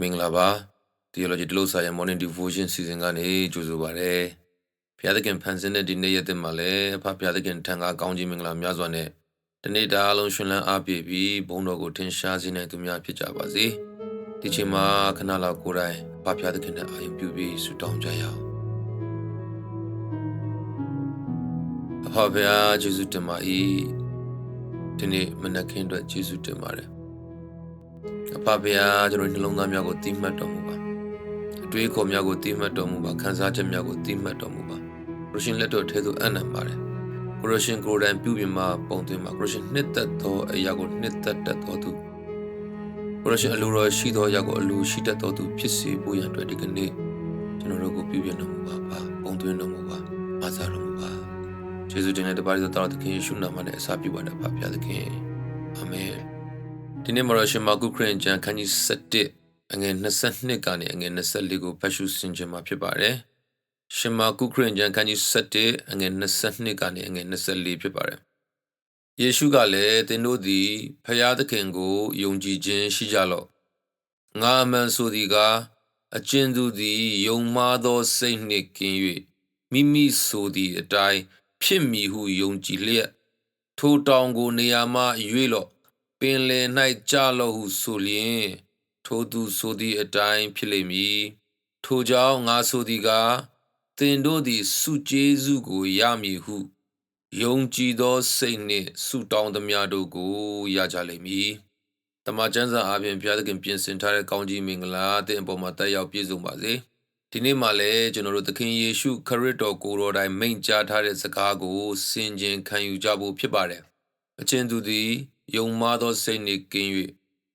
မင်္ဂလာပါ Theology တလို့စာရဲ့ Morning Devotion Season ကနေကြိုဆိုပါရစေ။ဘုရားသခင်ဖန်ဆင်းတဲ့ဒီနေ့ရက်သစ်မှာလည်းအဖဘုရားသခင်ထံကကောင်းချီးမင်္ဂလာများစွာနဲ့တနေ့တာအလုံးရှင်လန်းအားပြည့်ပြီးဘုန်းတော်ကိုထင်ရှားစေနိုင်သူများဖြစ်ကြပါစေ။ဒီချိန်မှာခဏလောက်ကိုယ်တိုင်အဖဘုရားသခင်နဲ့အာရုံပြုပြီးဆုတောင်းကြရအောင်။အဖဘုရားယေရှုတင်ပါ၏။ဒီနေ့မနက်ခင်းအတွက်ယေရှုတင်ပါတယ်။ အဖဖေဟာကျွန်တော်နှလုံးသားများကိုတိမှတ်တော်မူပါအတွေးခေါ်များကိုတိမှတ်တော်မူပါခံစားချက်များကိုတိမှတ်တော်မူပါခရစ်ရှင်လက်တော်ထဲသို့အနံပါတယ်ခရစ်ရှင်ကိုယ်တိုင်ပြုပြင်မှာပုံသွင်းမှာခရစ်ရှင်နှစ်သက်သောအရာကိုနှစ်သက်တတ်တော်သူခရစ်ရှင်အလိုတော်ရှိသောအရာကိုအလိုရှိတတ်တော်သူဖြစ်စေဖို့ရန်အတွက်ဒီကနေ့ကျွန်တော်တို့ကိုပြုပြင်တော်မူပါပါပုံသွင်းတော်မူပါအားစားတော်မူပါယေရှုတင်တဲ့တပါးတော်တော်သခင်ယေရှုနာမနဲ့အစာပြုပါတဲ့ဖခင်သခင်အာမင် ဒီနေ့မှာတော့ရှင်မာကုခရစ်ကျမ်းခန်းကြီး7အငယ်22ကနေအငယ်24ကိုဖတ်ရှုဆင်ခြင်မှာဖြစ်ပါတယ်။ရှင်မာကုခရစ်ကျမ်းခန်းကြီး7အငယ်22ကနေအငယ်24ဖြစ်ပါတယ်။ယေရှုကလည်းသင်တို့သည်ဖျားသခင်ကိုယုံကြည်ခြင်းရှိကြလော့။ငါအမှန်ဆိုသည်ကအကျဉ်သူသည်ယုံမှားသောစိတ်နှင့်ကင်း၍မိမိဆိုသည့်အတိုင်းဖြစ်မည်ဟုယုံကြည်လျက်ထိုတောင်ကိုနေရာမှရွေ့လော့ ပင်လယ်၌ကြလော့ဟုဆိုလျင်ထိုသူဆိုသည့်အတိုင်းဖြစ်လိမ့်မည်ထိုကြောင့်ငါဆိုသည်ကားသင်တို့သည်စုကျေးဇူးကိုရမည်ဟုယုံကြည်သောစိတ်နှင့်ဆုတောင်းသမျှတို့ကိုရကြလိမ့်မည်တမန်ကျမ်းစာအပြင်ဘုရားသခင်ပြင်ဆင်ထားတဲ့ကောင်းကြီးမင်္ဂလာအသင်အပေါ်မှာတက်ရောက်ပြည့်စုံပါစေဒီနေ့မှလည်းကျွန်တော်တို့သခင်ယေရှုခရစ်တော်ကိုယ်တော်တိုင်မိန့်ကြားထားတဲ့စကားကိုဆင်ခြင်ခံယူကြဖို့ဖြစ်ပါတယ်အချင်းသူသည် ယုံမှားသောစိတ်နှင့်ကင်း၍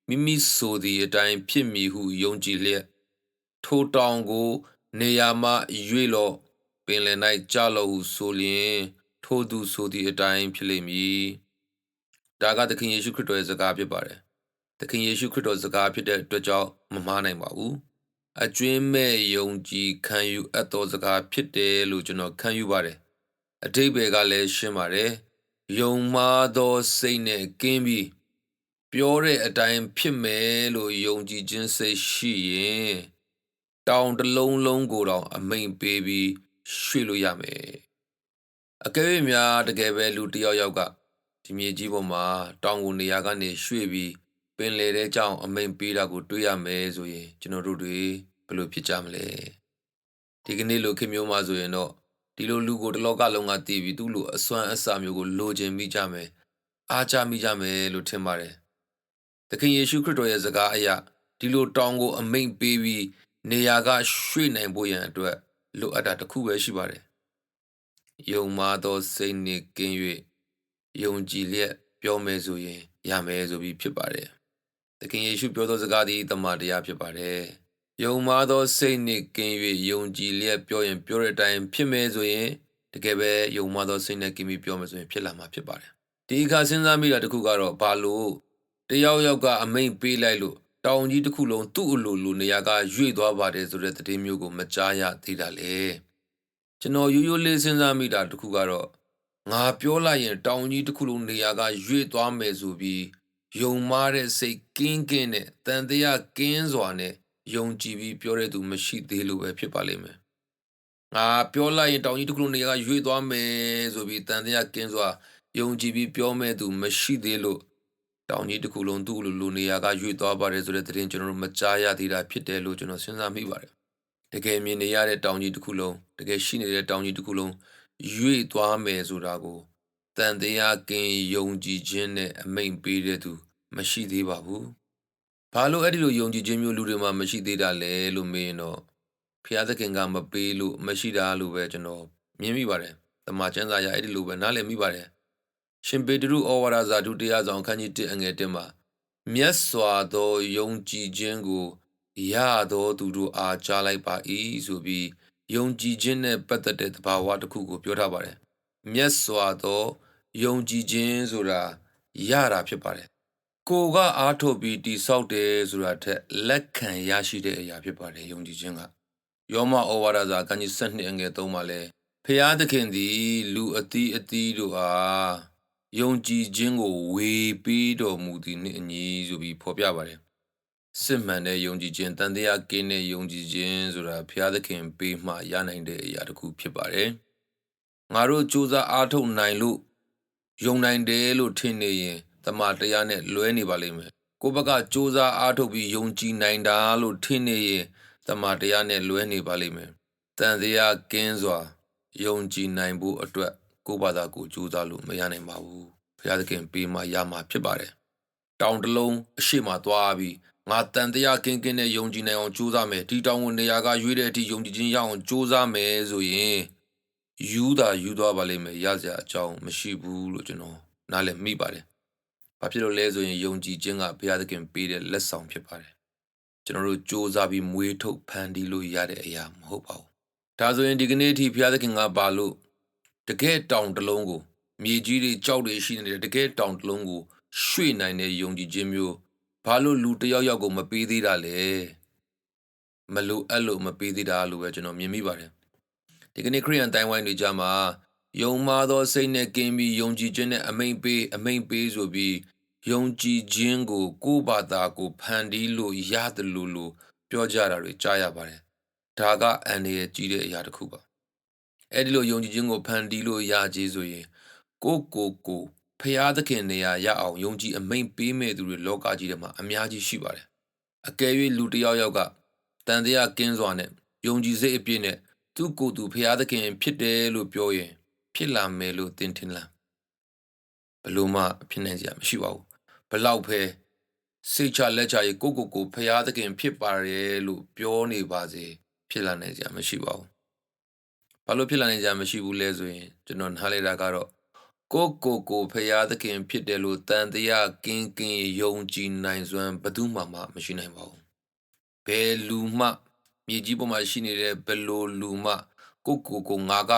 မိမိဆိုသည့်အတိုင်းဖြစ်မည်ဟုယုံကြည်လျက်ထိုတောင်ကို နေရာမှရွေ့လော့ပင်လယ်၌ကြလော့ဟုဆိုလျင်ထိုသူဆိုသည့်အတိုင်းဖြစ်လိမ့်မည်ဒါကသခင်ယေရှုခရစ်တော်ရဲ့စကားဖြစ်ပါတယ်သခင်ယေရှုခရစ်တော်စကားဖြစ်တဲ့အတွက်ကြောင့်မမှားနိုင်ပါဘူးအကျွင်းမဲ့ယုံကြည်ခံယူအပ်သောစကားဖြစ်တယ်လို့ကျွန်တော်ခံယူပါတယ်အတိတ်ဘယ်ကလည်းရှင်းပါတယ် ယုံမှားသောစိတ်နဲ့ကင်းပြီးပြောတဲ့အတိုင်းဖြစ်မယ်လို့ယုံကြည်ခြင်းစိတ်ရှိရင်တောင်တလုံးလုံးကိုတောင်အမိန်ပေးပြီးရွှေ့လို့ရမယ်အကယ်၍များတကယ်ပဲလူတယောက်ယောက်ကဒီမြေကြီးပေါ်မှာတောင်ကိုနေရာကနေရွှေ့ပြီးပင်လေတဲ့ကြောင်အမိန်ပေးတာကိုတွေ့ရမယ်ဆိုရင်ကျွန်တော်တို့တွေဘယ်လိုဖြစ်ကြမလဲဒီကနေ့လိုခင်မျိုးမှဆိုရင်တော့ ဒီလိုလူကိုတလောကလုံးကတည်ပြီးသူ့လိုအစွမ်းအစမျိုးကိုလိုချင်မိကြမယ်အားချမိကြမယ်လို့ထင်ပါတယ်သခင်ယေရှုခရစ်တော်ရဲ့စကားအရဒီလိုတောင်းကိုအမိန့်ပေးပြီးနေရာကရွှေ့နိုင်ဖို့ရန်အတွက်လိုအပ်တာတစ်ခုပဲရှိပါတယ်ယုံမာသောစိတ်နှင့်ကင်း၍ယုံကြည်လျက်ပြောမယ်ဆိုရင်ရမယ်ဆိုပြီးဖြစ်ပါတယ်သခင်ယေရှုပြောသောစကားသည်တမန်တရားဖြစ်ပါတယ် ယုံမာသောစိတ်နှင့်ကင်း၍ယုံကြည်လျက်ပြောရင်ပြောတဲ့အတိုင်းဖြစ်မယ်ဆိုရင်တကယ်ပဲယုံမာသောစိတ်နဲ့ကင်းပြီးပြောမယ်ဆိုရင်ဖြစ်လာမှာဖြစ်ပါတယ်ဒီအခါစဉ်းစားမိတာတခုကတော့ဘာလို့တယောက်ယောက်ကအမိန်ပေးလိုက်လို့တောင်ကြီးတစ်ခုလုံးသူ့အလိုလိုနေရာကရွေ့သွားပါတယ်ဆိုတဲ့သတင်းမျိုးကိုမကြားရသေးတာလေကျွန်တော်ရိုးရိုးလေးစဉ်းစားမိတာတခုကတော့ငါပြောလိုက်ရင်တောင်ကြီးတစ်ခုလုံးနေရာကရွေ့သွားမယ်ဆိုပြီးယုံမားတဲ့စိတ်ကင်းကင်းနဲ့တန်တရားကင်းစွာနဲ့ ယုံကြည်ပြီးပြောတဲ့သူမရှိသေးလို့ပဲဖြစ်ပါလိမ့်မယ်ငါပြောလိုက်ရင်တောင်ကြီးတစ်ခုလုံးနေရာကရွေ့သွားမယ်ဆိုပြီးတန်တရားကင်းစွာယုံကြည်ပြီးပြောမဲ့သူမရှိသေးလို့တောင်ကြီးတစ်ခုလုံးသူ့လိုလိုနေရာကရွေ့သွားပါတယ်ဆိုတဲ့သတင်းကျွန်တော်တို့မကြားရသေးတာဖြစ်တယ်လို့ကျွန်တော်စဉ်းစားမိပါတယ်တကယ်မြင်နေရတဲ့တောင်ကြီးတစ်ခုလုံးတကယ်ရှိနေတဲ့တောင်ကြီးတစ်ခုလုံးရွေ့သွားမယ်ဆိုတာကိုတန်တရားကင်ယုံကြည်ခြင်းနဲ့အမိန်ပေးတဲ့သူမရှိသေးပါဘူး ဘာလို့အဲ့ဒီလိုယုံကြည်ခြင်းမျိုးလူတွေမှာမရှိသေးတာလဲလို့မေးရင်တော့ဖျားသခင်ကမပေးလို့မရှိတာလို့ပဲကျွန်တော်မြင်မိပါတယ်တမန်ကျမ်းစာရအဲ့ဒီလိုပဲနားလည်မိပါတယ်ရှင်ပေတရုဩဝါဒစာဒုတိယဆောင်ခန်းကြီး1အငယ်1မှာမြတ်စွာသောယုံကြည်ခြင်းကိုရသောသူတို့အားကြားလိုက်ပါ၏ဆိုပြီးယုံကြည်ခြင်းနဲ့ပတ်သက်တဲ့သဘာဝတစ်ခုကိုပြောထားပါတယ်မြတ်စွာသောယုံကြည်ခြင်းဆိုတာရတာဖြစ်ပါတယ် ကိုကအားထုတ်ပြီးတိဆောက်တယ်ဆိုတာထက်လက်ခံရရှိတဲ့အရာဖြစ်ပါတယ်ယုံကြည်ခြင်းကယောမဩဝါဒစာခန်းကြီး7အငယ်3မှာလဲဖျားသခင်သည် လူအသီးအသီးတို့အားယုံကြည်ခြင်းကိုဝေပေးတော်မူသည်နှင့်အညီဆိုပြီးဖော်ပြပါတယ်စစ်မှန်တဲ့ယုံကြည်ခြင်းတန်တရားကင်းတဲ့ယုံကြည်ခြင်းဆိုတာဘုရားသခင်ပေးမှရနိုင်တဲ့အရာတစ်ခုဖြစ်ပါတယ်ငါတို့စူးစမ်းအားထုတ်နိုင်လို့ယုံနိုင်တယ်လို့ထင်နေရင် တမန်တရားနဲ့လွဲနေပါလိမ့်မယ်ကိုယ့်ဘက်ကစူးစမ်းအားထုတ်ပြီးယုံကြည်နိုင်တာလို့ထင်နေရင်တမန်တရားနဲ့လွဲနေပါလိမ့်မယ်တန်တရားကင်းစွာယုံကြည်နိုင်ဖို့အတွက်ကိုယ့်ဘာသာကိုကြိုးစားလို့မရနိုင်ပါဘူးဘုရားသခင်ပေးမှရမှာဖြစ်ပါတယ်တောင်တလုံးအရှိမသွားပြီးငါတန်တရားကင်းကင်းနဲ့ယုံကြည်နိုင်အောင်ကြိုးစားမယ်ဒီတောင်ဝင်နေရာကရွေးတဲ့အထိယုံကြည်ခြင်းရအောင်ကြိုးစားမယ်ဆိုရင်ယူတာယူသွားပါလိမ့်မယ်ရစရာအကြောင်းမရှိဘူးလို့ကျွန်တော်နားလည်မိပါတယ် ဘာဖြစ်လို့လဲဆိုရင်ယုံကြည်ခြင်းကဘုရားသခင်ပေးတဲ့လက်ဆောင်ဖြစ်ပါတယ်ကျွန်တော်တို့ကြိုးစားပြီးမွေးထုတ်ဖန်တီးလို့ရတဲ့အရာမဟုတ်ပါဘူးဒါဆိုရင်ဒီကနေ့အထိဘုရားသခင်ကပါလို့တကယ်တောင်တလုံးကိုမြေကြီးတွေကြောက်တွေရှိနေတဲ့တကယ်တောင်တလုံးကိုရွှေ့နိုင်တဲ့ယုံကြည်ခြင်းမျိုးဘာလို့လူတစ်ယောက်ယောက်ကိုမပေးသေးတာလဲမလို့အဲ့လိုမပေးသေးတာလို့ပဲကျွန်တော်မြင်မိပါတယ်ဒီကနေ့ခရိယန်တိုင်းဝိုင်းတွေကြမှာ ယုံမာသောစိတ်နဲ့ကင်းပြီးယုံကြည်ခြင်းနဲ့အမိန်ပေးအမိန်ပေးဆိုပြီးယုံကြည်ခြင်းကို ကိုယ့်ဘာသာကိုဖန်တီးလို့ရတယ်လို့လို့ပြောကြတာတွေကြားရပါတယ်ဒါကအန်ရကြီးတဲ့အရာတစ်ခုပါအဲ့ဒီလိုယုံကြည်ခြင်းကိုဖန်တီးလို့ရကြီးဆိုရင် ကိုကိုကိုဖျားသခင်နေရာရအောင်ယုံကြည်အမိန်ပေးမဲ့သူတွေလောကကြီးထဲမှာအများကြီးရှိပါတယ်အကယ်၍လူတစ်ယောက်ယောက်ကတန်တရားကင်းစွာနဲ့ယုံကြည်စိတ်အပြည့်နဲ့သူ့ကိုယ်သူဖျားသခင်ဖြစ်တယ်လို့ပြောရင် ဖြစ်လာမယ်လို့သင်ထင်လားဘလို့မှဖြစ်နိုင်စရာမရှိပါဘူးဘလောက်ပဲစိတ်ချလက်ချရေးကိုကိုကိုဖျားသခင် ဖြစ်ပါရဲ့လို့ပြောနေပါစေဖြစ်လာနိုင်စရာမရှိပါဘူးဘာလို့ဖြစ်လာနိုင်စရာမရှိဘူးလဲဆိုရင်ကျွန်တော်နားလေတာကတော့ကိုကိုကိုဖရာသခင် ဖြစ်တယ်လို့တန်တရားကင်းကင်းယုံကြည်နိုင်စွမ်းဘယ်သူမှမမရှိနိုင်ပါဘူးဘယ်လူမှမြေကြီးပေါ်မှာရှိနေတဲ့ဘယ်လိုလူမှကိုကိုကိုငါက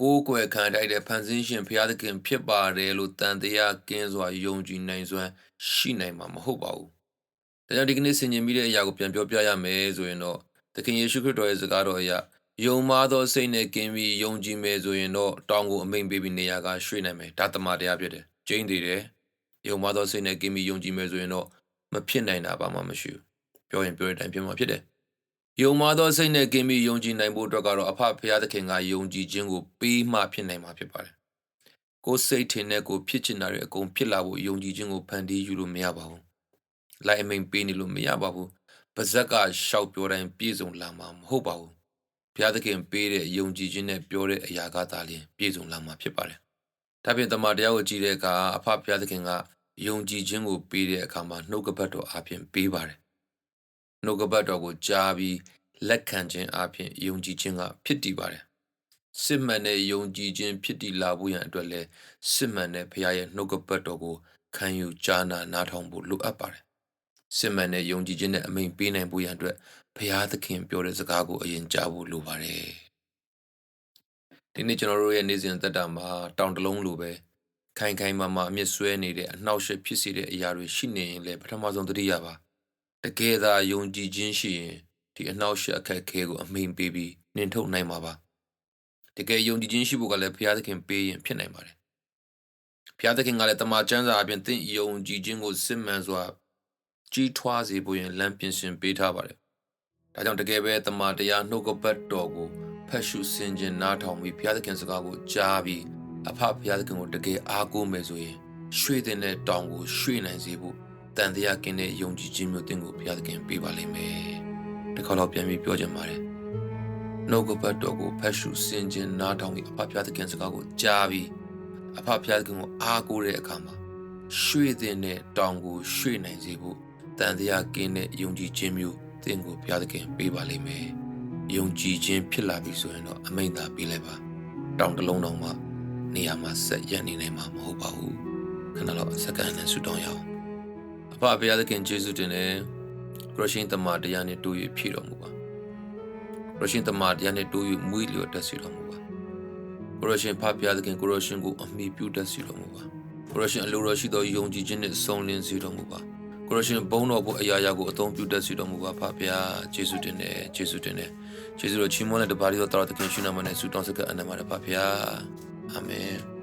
ကိုးကွယ်ခံတိုက်တဲ့ဖန်ဆင်းရှင်ဖရာသခင်ဖြစ်ပါတယ်လို့တန်တရားကင်းစွာယုံကြည်နိုင်စွမ်းရှိနိုင်မှာမဟုတ်ပါဘူးဒါကြောင့်ဒီကနေ့ဆင်ခြင်မိတဲ့အရာကိုပြန်ပြောပြရမယ်ဆိုရင်တော့သခင်ယေရှုခရစ်တော်ရဲ့စကားတော်အရာယုံမာသောစိတ်နဲ့ကင်းပြီးယုံကြည်မယ်ဆိုရင်တော့တောင်းကိုအမိန်ပေးပြီးနေရာကရွှေ့နိုင်မယ်ဒါတမန်တရားဖြစ်တယ်ကျင်းသေးတယ်ယုံမာသောစိတ်နဲ့ကင်းပြီးယုံကြည်မယ်ဆိုရင်တော့မဖြစ်နိုင်တာဘာမှမရှိဘူးပြောရင်ပြောတဲ့အတိုင်းဖြစ်မှာဖြစ်တယ် ယုံမာသောစိတ်နဲ့ကင်းပြီးယုံကြည်နိုင်ဖို့အတွက်ကတော့အဖဖရာသခင်ကယုံကြည်ခြင်းကိုပေးမှဖြစ်နိုင်မှာဖြစ်ပါတယ်ကိုယ်စိတ်ထင်တဲ့ကိုဖြစ်ချင်တာတွေအကုန်ဖြစ်လာဖို့ယုံကြည်ခြင်းကိုဖန်တီးယူလို့မရပါဘူးလိုက်အမိန်ပေးနေလို့မရပါဘူးပါဇက်ကရှောက်ပြောတိုင်းပြည့်စုံလာမှာမဟုတ်ပါဘူးဘုရားသခင်ပေးတဲ့ယုံကြည်ခြင်းနဲ့ပြောတဲ့အရာကသာလျှင်ပြည့်စုံလာမှာဖြစ်ပါတယ်။ဒါပြင်တမန်တရားကိုကြည့်တဲ့အခါအဖဘုရားသခင်ကယုံကြည်ခြင်းကိုပေးတဲ့အခါမှာနှုတ်ကပတ်တော်အပြင်ပေးပါတယ်။ နှုတ်ကပတ်တော်ကိုကြားပြီးလက်ခံခြင်းအပြင်ယုံကြည်ခြင်းကဖြစ်တည်ပါတယ်။စစ်မှန်တဲ့ယုံကြည်ခြင်းဖြစ်တည်လာဖို့ရန်အတွက်လည်းစစ်မှန်တဲ့ဘုရားရဲ့နှုတ်ကပတ်တော်ကိုခံယူကြားနာနားထောင်ဖို့လိုအပ်ပါတယ်။စစ်မှန်တဲ့ယုံကြည်ခြင်းနဲ့အမိန်ပေးနိုင်ဖို့ရန်အတွက်ဘုရားသခင်ပြောတဲ့စကားကိုအရင်ကြားဖို့လိုပါတယ်ဒီနေ့ကျွန်တော်တို့ရဲ့နေ့စဉ်သက်တာမှာတောင်တလုံးလိုပဲခိုင်ခိုင်မာမာအမြင့်ဆွဲနေတဲ့အနှောက်အယှက်ဖြစ်စေတဲ့အရာတွေရှိနေရင်လည်းပထမဆုံးသတိရပါ တကယ်သာယုံကြည်ခြင်းရှိရင်ဒီအနှောက်အယှက်အခက်အခဲကိုအမိန်ပေးပြီးနှင်ထုတ်နိုင်မှာပါတကယ်ယုံကြည်ခြင်းရှိဖို့ကလည်းဘုရားသခင်ပေးရင်ဖြစ်နိုင်ပါတယ်ဘုရားသခင်ကလည်းတမန်ကျမ်းစာအပြင်သင်ယုံကြည်ခြင်းကိုစစ်မှန်စွာကြီးထွားစေဖို့ရင်လမ်းပြင်ဆင်ပေးထားပါတယ်ဒါကြောင့်တကယ်ပဲတမန်တရားနှုတ်ကပတ်တော်ကိုဖတ်ရှုဆင်ခြင်နားထောင်ပြီးဘုရားသခင်စကားကိုကြားပြီးအဖဘုရားသခင်ကိုတကယ်အားကိုးမယ်ဆိုရင်ရွှေတဲ့တဲ့တောင်ကိုရွှေနိုင်စေဖို့ တန်တရားကင်းတဲ့ယုံကြည်ခြင်းမျိုးတင်ကိုဘုရားသခင်ပေးပါလိမ့်မယ်။ဒီခေါက်တော့ပြန်ပြီးပြောချင်ပါတယ်။နှုတ်ကပတ်တော်ကိုဖတ်ရှုဆင်ခြင်နားထောင်ပြီးအဖဘုရားသခင်စကားကိုကြားပြီးအဖဘုရားသခင်ကိုအားကိုးတဲ့အခါမှာရွှေတဲ့တဲ့တောင်ကိုရွှေနိုင်စေဖို့တန်တရားကင်းတဲ့ယုံကြည်ခြင်းမျိုးသင်ကိုဘုရားသခင်ပေးပါလိမ့်မယ်။ယုံကြည်ခြင်းဖြစ်လာပြီဆိုရင်တော့အမိန့်သာပေးလိုက်ပါ။တောင်တလုံးတောင်မှနေရာမှာဆက်ရနေနိုင်မှာမဟုတ်ပါဘူး။ခဏတော့စက္ကန့်နဲ့ဆူတောင်းရအောင်။ အဖဘုရားသခင်ယေရှုတင်တယ်။ခရရှင်တမန်တရားနဲ့တူ၍ဖြည့်တော်မူပါ။ခရရှင်တမန်တရားနဲ့တူ၍မွေးလျော်တက်စီတော်မူပါ။ခရရှင်ဖဘုရားသခင်ကိုရရှင်ကိုအမိပြုတက်စီတော်မူပါ။ခရရှင်အလိုတော်ရှိသောယုံကြည်ခြင်းနဲ့ဆုံးလင်းစေတော်မူပါ။ကိုရရှင်ဘုန်းတော်ဘုအရာရာကိုအသုံးပြုတတ်စီတော်မူပါဖဗျာယေရှုတင်တယ်ယေရှုတင်တယ်ယေရှုတော်ချီးမွမ်းတဲ့တပါးတော်တော်တခင်ရှင်နာမနဲ့ဆုတောင်းစကားအနံပါတဖဗျာအာမင်